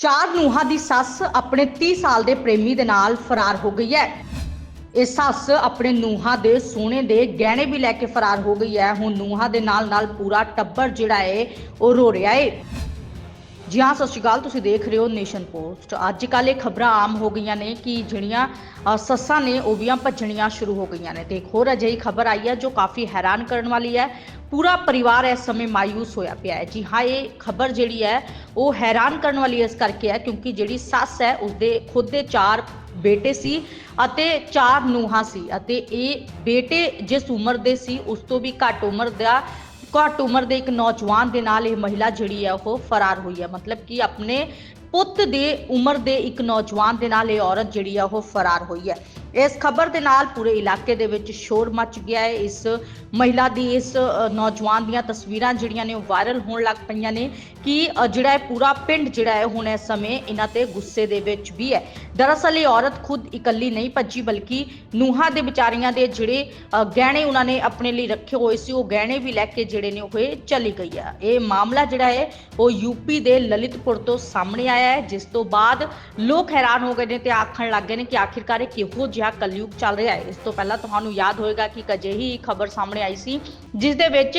ਚਾਰ ਨੂੰਹਾਂ ਦੀ ਸੱਸ ਆਪਣੇ 30 ਸਾਲ ਦੇ ਪ੍ਰੇਮੀ ਦੇ ਨਾਲ ਫਰਾਰ ਹੋ ਗਈ ਹੈ। ਇਹ ਸੱਸ ਆਪਣੇ ਨੂੰਹਾਂ ਦੇ ਸੋਨੇ ਦੇ ਗਹਿਣੇ ਵੀ ਲੈ ਕੇ ਫਰਾਰ ਹੋ ਗਈ ਹੈ। ਹੁਣ ਨੂੰਹਾਂ ਦੇ ਨਾਲ ਨਾਲ ਪੂਰਾ ਟੱਬਰ ਜਿਹੜਾ ਹੈ ਉਹ ਰੋ ਰਿਹਾ ਏ। ਜੀ ਹਾਂ, ਸਤਿ ਸ਼੍ਰੀ ਅਕਾਲ, ਤੁਸੀਂ ਦੇਖ ਰਹੇ ਹੋ ਨੇਸ਼ਨ ਪੋਸਟ। ਅੱਜ ਕੱਲ੍ਹ ਇਹ ਖਬਰਾਂ ਆਮ ਹੋ ਗਈਆਂ ਨੇ ਕਿ ਜਿਹੜੀਆਂ ਸੱਸਾਂ ਨੇ ਉਹ ਵੀ ਭੱਜਣੀਆਂ ਸ਼ੁਰੂ ਹੋ ਗਈਆਂ ਨੇ। ਤੇ ਇੱਕ ਹੋਰ ਅਜਿਹੀ ਖਬਰ ਆਈ ਹੈ ਜੋ ਕਾਫੀ ਹੈਰਾਨ ਕਰਨ ਵਾਲੀ ਹੈ। ਪੂਰਾ ਪਰਿਵਾਰ ਇਸ ਸਮੇਂ ਮਾਇੂਸ ਹੋਇਆ ਪਿਆ ਹੈ। ਜੀ ਹਾਂ, ਇਹ ਖਬਰ ਜਿਹੜੀ ਹੈ, ਉਹ ਹੈਰਾਨ ਕਰਨ ਵਾਲੀ ਇਸ ਕਰਕੇ ਹੈ ਕਿਉਂਕਿ ਜਿਹੜੀ ਸੱਸ ਹੈ, ਉਸਦੇ ਖੁਦ ਦੇ ਚਾਰ ਬੇਟੇ ਸੀ ਅਤੇ ਚਾਰ ਨੂੰਹਾਂ ਸੀ ਅਤੇ ਇਹ ਬੇਟੇ ਜਿਸ ਉਮਰ ਦੇ ਸੀ, ਉਸ ਤੋਂ ਵੀ ਘੱਟ ਉਮਰ ਦਾ, ਘੱਟ ਉਮਰ ਦੇ ਇੱਕ ਨੌਜਵਾਨ ਦੇ ਨਾਲ ਇਹ ਮਹਿਲਾ ਜਿਹੜੀ ਹੈ, ਉਹ ਫਰਾਰ ਹੋਈ ਹੈ। ਮਤਲਬ ਕਿ ਆਪਣੇ ਪੁੱਤ ਦੇ ਉਮਰ ਦੇ ਇੱਕ ਨੌਜਵਾਨ ਦੇ ਨਾਲ ਇਹ ਔਰਤ ਜਿਹੜੀ ਹੈ, ਉਹ ਫਰਾਰ ਹੋਈ ਹੈ। ਇਸ ਖਬਰ ਦੇ ਨਾਲ ਪੂਰੇ ਇਲਾਕੇ ਦੇ ਵਿੱਚ ਸ਼ੋਰ ਮਚ ਗਿਆ ਹੈ। ਇਸ ਮਹਿਲਾ ਦੀ ਇਸ ਨੌਜਵਾਨ ਦੀਆਂ ਤਸਵੀਰਾਂ ਜਿਹੜੀਆਂ ਨੇ ਉਹ ਵਾਇਰਲ ਹੋਣ ਲੱਗ ਪਈਆਂ ਨੇ ਕਿ ਜਿਹੜਾ ਹੈ ਪੂਰਾ ਪਿੰਡ ਜਿਹੜਾ ਹੈ, ਹੁਣ ਇਸ ਸਮੇਂ ਇਹਨਾਂ ਤੇ ਗੁੱਸੇ ਦੇ ਵਿੱਚ ਵੀ ਹੈ। ਦਰਅਸਲ ਇਹ ਔਰਤ ਖੁਦ ਇਕੱਲੀ ਨਹੀਂ ਭੱਜੀ, ਬਲਕਿ ਨੂਹਾਂ ਦੇ ਵਿਚਾਰੀਆਂ ਦੇ ਜਿਹੜੇ ਗਹਿਣੇ ਉਹਨਾਂ ਨੇ ਆਪਣੇ ਲਈ ਰੱਖੇ ਹੋਏ ਸੀ, ਉਹ ਗਹਿਣੇ ਵੀ ਲੈ ਕੇ ਜਿਹੜੇ ਨੇ ਉਹ ਇਹ ਚਲੀ ਗਈ ਹੈ। ਇਹ ਮਾਮਲਾ ਜਿਹੜਾ ਹੈ, ਉਹ ਯੂਪੀ ਦੇ ਲਲਿਤਪੁਰ ਤੋਂ ਸਾਹਮਣੇ ਆਇਆ ਹੈ, ਜਿਸ ਤੋਂ ਬਾਅਦ ਲੋਕ ਹੈਰਾਨ ਹੋ ਗਏ ਨੇ ਤੇ ਆਖਣ ਲੱਗ ਗਏ ਨੇ ਕਿ ਆਖਿਰਕਾਰ ਇਹ ਕਿਹੋ ਜਿਹਾ ਕਲਯੁਗ ਚੱਲ ਰਿਹਾ ਹੈ। ਇਸ ਤੋਂ ਪਹਿਲਾਂ ਤੁਹਾਨੂੰ ਯਾਦ ਹੋਏਗਾ ਕਿ ਕਜੇਹੀ ਖਬਰ ਸਾਹਮਣੇ ਆਈ ਸੀ, ਜਿਸ ਦੇ ਵਿੱਚ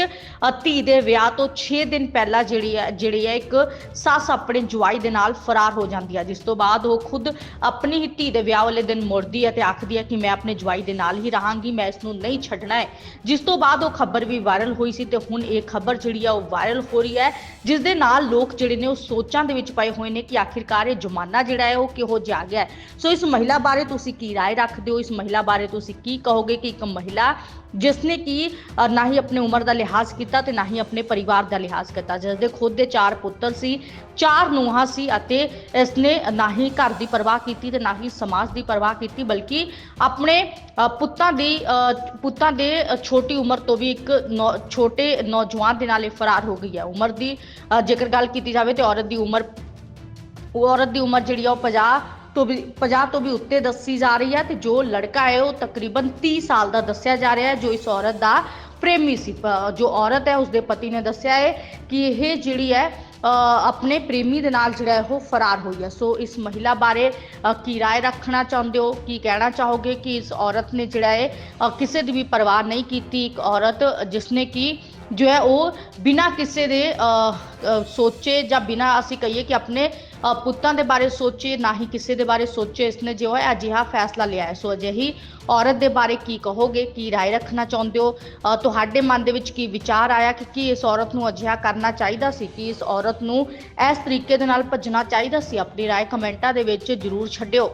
ਧੀ ਦੇ ਵਿਆਹ ਤੋਂ 6 ਦਿਨ ਪਹਿਲਾਂ ਜਿਹੜੀ ਹੈ ਜਿਹੜੀ ਹੈ ਇੱਕ ਸੱਸ ਆਪਣੇ ਜਵਾਈ ਦੇ ਨਾਲ ਫਰਾਰ ਹੋ ਜਾਂਦੀ ਹੈ, ਜਿਸ ਤੋਂ ਬਾਅਦ ਉਹ ਖੁਦ ਆਪਣੀ ਹੀ ਧੀ ਦੇ ਵਿਆਹ ਵਾਲੇ ਦਿਨ ਮੁੜਦੀ ਹੈ ਤੇ ਆਖਦੀ ਹੈ ਕਿ ਮੈਂ ਆਪਣੇ ਜਵਾਈ ਦੇ ਨਾਲ ਹੀ ਰਹਾਂਗੀ, ਮੈਂ ਇਸ ਨੂੰ ਨਹੀਂ ਛੱਡਣਾ ਹੈ। ਜਿਸ ਤੋਂ ਬਾਅਦ ਉਹ ਖਬਰ ਵੀ ਵਾਇਰਲ ਹੋਈ ਸੀ ਤੇ ਹੁਣ ਇਹ ਖਬਰ ਜਿਹੜੀ ਹੈ, ਉਹ ਵਾਇਰਲ ਹੋ ਰਹੀ ਹੈ, ਜਿਸ ਦੇ ਨਾਲ ਲੋਕ ਜਿਹੜੇ ਨੇ, ਉਹ ਸੋਚਾਂ ਦੇ ਵਿੱਚ ਪਏ ਹੋਏ ਨੇ ਕਿ ਆਖਿਰਕਾਰ ਇਹ ਜਮਾਨਾ ਜਿਹੜਾ ਹੈ, ਉਹ ਕਿਹੋ ਜਿਹਾ ਗਿਆ ਸੋ ਇਸ ਮਹਿਲਾ ਬਾਰੇ ਤੁਸੀਂ ਕੀ ਰਾਏ ਰੱਖਦੇ ਹੋ ਇਸ ਮਹਿਲਾ ਬਾਰੇ ਤੁਸੀਂ ਕੀ ਕਹੋਗੇ ਕਿ ਇੱਕ ਮਹਿਲਾ ਜਿਸ ਨੇ ਕਿ ਨਾ ਹੀ ਆਪਣੀ ਉਮਰ ਦਾ ਲਿਹਾਜ਼ ਕੀਤਾ ਤੇ ਨਾ ਹੀ ਆਪਣੇ ਪਰਿਵਾਰ ਦਾ ਲਿਹਾਜ਼ ਕੀਤਾ, ਜਿਸ ਦੇ ਖੁਦ ਦੇ ਚਾਰ ਪੁੱਤਰ ਸੀ, ਚਾਰ ਨੂੰਹਾਂ ਸੀ ਅਤੇ ਇਸ ਨੇ ਨਾ ਹੀ ਘਰ ਦੀ ਪਰਵਾਹ ਕੀਤੀ ਤੇ ਨਾ ਹੀ ਸਮਾਜ ਦੀ ਪਰਵਾਹ ਕੀਤੀ, ਬਲਕਿ ਆਪਣੇ ਪੁੱਤਾਂ ਦੀ ਪੁੱਤਾਂ ਦੇ ਛੋਟੀ ਉਮਰ ਤੋਂ ਵੀ ਇੱਕ ਨੌ- ਛੋਟੇ ਨੌਜਵਾਨ ਦੇ ਨਾਲ ਇਹ ਫਰਾਰ ਹੋ ਗਈ ਹੈ। ਉਮਰ ਦੀ ਜੇਕਰ ਗੱਲ ਕੀਤੀ ਜਾਵੇ ਤੇ ਔਰਤ ਦੀ ਉਮਰ, ਔਰਤ ਦੀ ਉਮਰ ਜਿਹੜੀ ਆ ਉਹ 50 ਤੋਂ ਵੀ 50 ਤੋਂ ਵੀ ਉੱਤੇ ਦੱਸੀ ਜਾ ਰਹੀ ਹੈ ਤੇ ਜੋ ਲੜਕਾ ਹੈ ਉਹ ਤਕਰੀਬਨ 30 ਸਾਲ ਦਾ ਦੱਸਿਆ ਜਾ ਰਿਹਾ ਹੈ ਜੋ ਇਸ ਔਰਤ ਦਾ ਪ੍ਰੇਮੀ ਸੀ ਪ- ਜੋ ਔਰਤ ਹੈ ਉਸਦੇ ਪਤੀ ਨੇ ਦੱਸਿਆ ਹੈ ਕਿ ਇਹ ਜਿਹੜੀ ਹੈ ਅ, ਆਪਣੇ ਪ੍ਰੇਮੀ ਦੇ ਨਾਲ ਜਿਹੜਾ ਹੈ ਉਹ ਫਰਾਰ ਹੋਈ ਹੈ ਸੋ ਇਸ ਮਹਿਲਾ ਬਾਰੇ ਅ, ਕੀ ਰਾਏ ਰੱਖਣਾ ਚਾਹੁੰਦੇ ਹੋ ਕੀ ਕਹਿਣਾ ਚਾਹੋਗੇ ਕਿ ਇਸ ਔਰਤ ਨੇ ਜਿਹੜਾ ਹੈ ਅ, ਕਿਸੇ ਦੀ ਵੀ ਪਰਵਾਹ ਨਹੀਂ ਕੀਤੀ ਇੱਕ ਔਰਤ ਜਿਸਨੇ ਕਿ ਜੋ ਹੈ ਉਹ ਬਿਨਾਂ ਕਿਸੇ ਦੇ ਸੋਚੇ ਜਾਂ ਬਿਨਾਂ ਅਸੀਂ ਕਹੀਏ ਕਿ ਆਪਣੇ ਪੁੱਤਾਂ ਦੇ ਬਾਰੇ ਸੋਚੇ, ਨਾ ਹੀ ਕਿਸੇ ਦੇ ਬਾਰੇ ਸੋਚੇ, ਇਸਨੇ ਜੋ ਹੈ ਅਜਿਹਾ ਫੈਸਲਾ ਲਿਆ ਹੈ। ਸੋ ਅਜਿਹੀ ਔਰਤ ਦੇ ਬਾਰੇ ਕੀ ਕਹੋਗੇ, ਕੀ ਰਾਏ ਰੱਖਣਾ ਚਾਹੁੰਦੇ ਹੋ? ਤੁਹਾਡੇ ਮਨ ਦੇ ਵਿੱਚ ਕੀ ਵਿਚਾਰ ਆਇਆ ਕਿ ਕੀ ਇਸ ਔਰਤ ਨੂੰ ਅਜਿਹਾ ਕਰਨਾ ਚਾਹੀਦਾ ਸੀ, ਕਿ ਇਸ ਔਰਤ ਨੂੰ ਇਸ ਤਰੀਕੇ ਦੇ ਨਾਲ ਭੱਜਣਾ ਚਾਹੀਦਾ ਸੀ? ਆਪਣੀ ਰਾਏ ਕਮੈਂਟਾਂ ਦੇ ਵਿੱਚ ਜਰੂਰ ਛੱਡਿਓ।